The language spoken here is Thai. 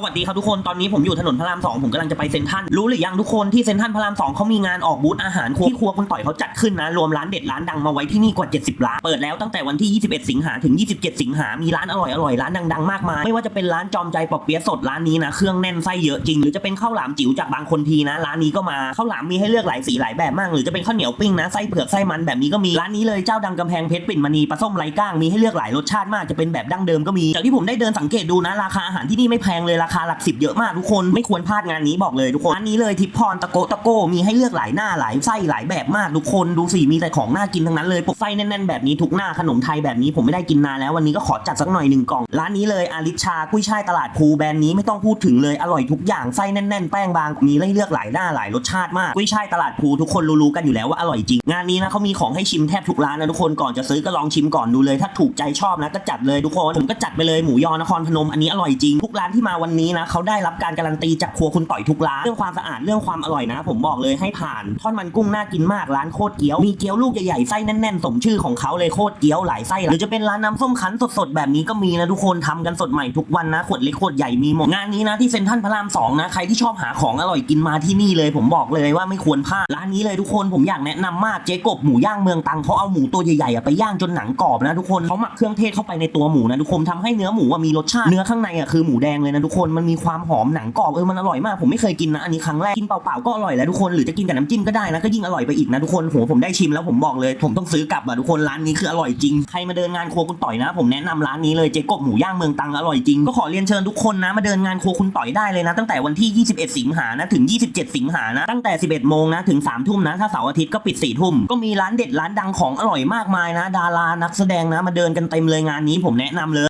สวัสดีครับทุกคน ตอนนี้ผมอยู่ถนนพระรามสองผมกำลังจะไปเซ็นทรัลรู้หรือยังทุกคนที่เซ็นทรัลพระรามสองเขามีงานออกบูธอาหารครัวที่ครัวคุณต่อยเขาจัดขึ้นนะ รวมร้านเด็ดร้านดังมาไว้ที่นี่กว่า 70 ร้าน เปิดแล้วตั้งแต่วันที่ 21 สิงหาถึง 27 สิงหา มีร้านอร่อยอร่อยร้านดังๆ มากมาย ไม่ว่าจะเป็นร้านจอมใจปอเปี๊ยะสดร้านนี้นะ เครื่องแน่นไส้เยอะจริง หรือจะเป็นข้าวหลามจิ๋วจากบางคนทีนะ ร้านนี้ก็มา ข้าวหลามมีให้เลือกหลายสีหลายแบบมาก หรือจะเป็นข้าวเหนียวปิ้งนะ ไส้เผือกไส้มันแบบนี้ก็มี ร้านนี้เลยเจ้าดังกำแพงเพชรปิ่นมณีปลาส้มไร้ก้าง มีให้เลือกหลายรสชาติมาก จะเป็นแบบดั้งเดิมก็มี จากที่ผมได้เดินสังเกตดูนะ ราคาอาหารที่นี่ไม่แพงเลยราราคาหลักสิบเยอะมากทุกคนไม่ควรพลาดงานนี้บอกเลยทุกคนร้านนี้เลยทิพพรตะโกตะโกมีให้เลือกหลายหน้าหลายไส้หลายแบบมากทุกคนดูสิมีแต่ของน่ากินทั้งนั้นเลยปกไส้แน่นๆแบบนี้ทุกหน้าขนมไทยแบบนี้ผมไม่ได้กินนานแล้ววันนี้ก็ขอจัดสักหน่อยหนึ่งกล่องร้านนี้เลยอาริชากุ้ยช่ายตลาดภูแบรนด์นี้ไม่ต้องพูดถึงเลยอร่อยทุกอย่างไส้แน่นๆแป้งบางมีให้เลือกหลายหน้าหลายรสชาติมากกุ้ยช่ายตลาดภูทุกคนรู้ๆกันอยู่แล้วว่าอร่อยจริงงานนี้นะเขามีของให้ชิมแทบทุกร้านนะทุกคนก่อนจะซื้อก็ลองชิมก่อนดูเลย ถ้าถูกใจชอบนะก็จัดเลยทุกคนผมก็จัดไปเลยหมูยอนครพนมอันนี้อร่อยจริงทุกร้านที่มาวันนี้นะเขาได้รับการการันตีจากครัวคุณต่อยทุกร้านเรื่องความสะอาดเรื่องความอร่อยนะ ผมบอกเลยให้ผ่านทอดมันกุ้งน่ากินมากร้านโคตรเกี๊ยวมีเกี๊ยวลูกใหญ่ๆไส้แน่นๆสมชื่อของเขาเลยโคตรเกี๊ยวหลายไส้หรือจะเป็นร้านน้ำส้มคั้นสดๆแบบนี้ก็มีนะทุกคนทำกันสดใหม่ทุกวันนะขวดเล็กขวดใหญ่มีหมดงานนี้นะที่เซ็นทรัลพระรามสองนะใครที่ชอบหาของอร่อยกินมาที่นี่เลยผมบอกเลยว่าไม่ควรพลาดร้านนี้เลยทุกคนผมอยากแนะนำมากเจ๊กบหมูย่างเมืองตังเขาเอาหมูตัวใหญ่ๆไปย่างจนหนังกรอบนะทุกคนเขาหมักเครื่องเทศเข้าไปในตัวหมูนะทุกคนทำให้เนื้อหมูมีรสชาติเนื้อข้างในอะคือหมูแดงเลยนะทุกคนมันมีความหอมหนังกรอบเออมันอร่อยมากผมไม่เคยกินนะอันนี้ครั้งแรกกินเปล่าๆก็อร่อยแล้วทุกคนหรือจะกินกับน้ำจิ้มก็ได้นะก็ยิ่งอร่อยไปอีกนะทุกคนโหผมได้ชิมแล้วผมบอกเลยผมต้องซื้อกลับอะทุกคนร้านนี้คืออร่อยจริงใครมาเดินงานครัวคุณต่อยนะ ผมแนะนำร้านนี้เลยเจ๊กบหมูย่างเมืองตังอร่อยจริงก็ขอเรียนเชิญทุกคนนะมาเดินงานครัวคุณต่อยได้เลยนะ ตั้งแต่วันที่ 21 สิงหานะถึง 27 สิงหานะตั้งแต่ 11 โมงนะถึง 3 ทุ่มนะถ้าเสาร์อาทิตย์ก็ปิด 4 ทุ่มก็มีร้านเด็ดร้านดังของอร่อยมากมายนะ ดารานักแสดงนะมาเดินกันเต็มเลยงานนี้ผมแนะนำเลย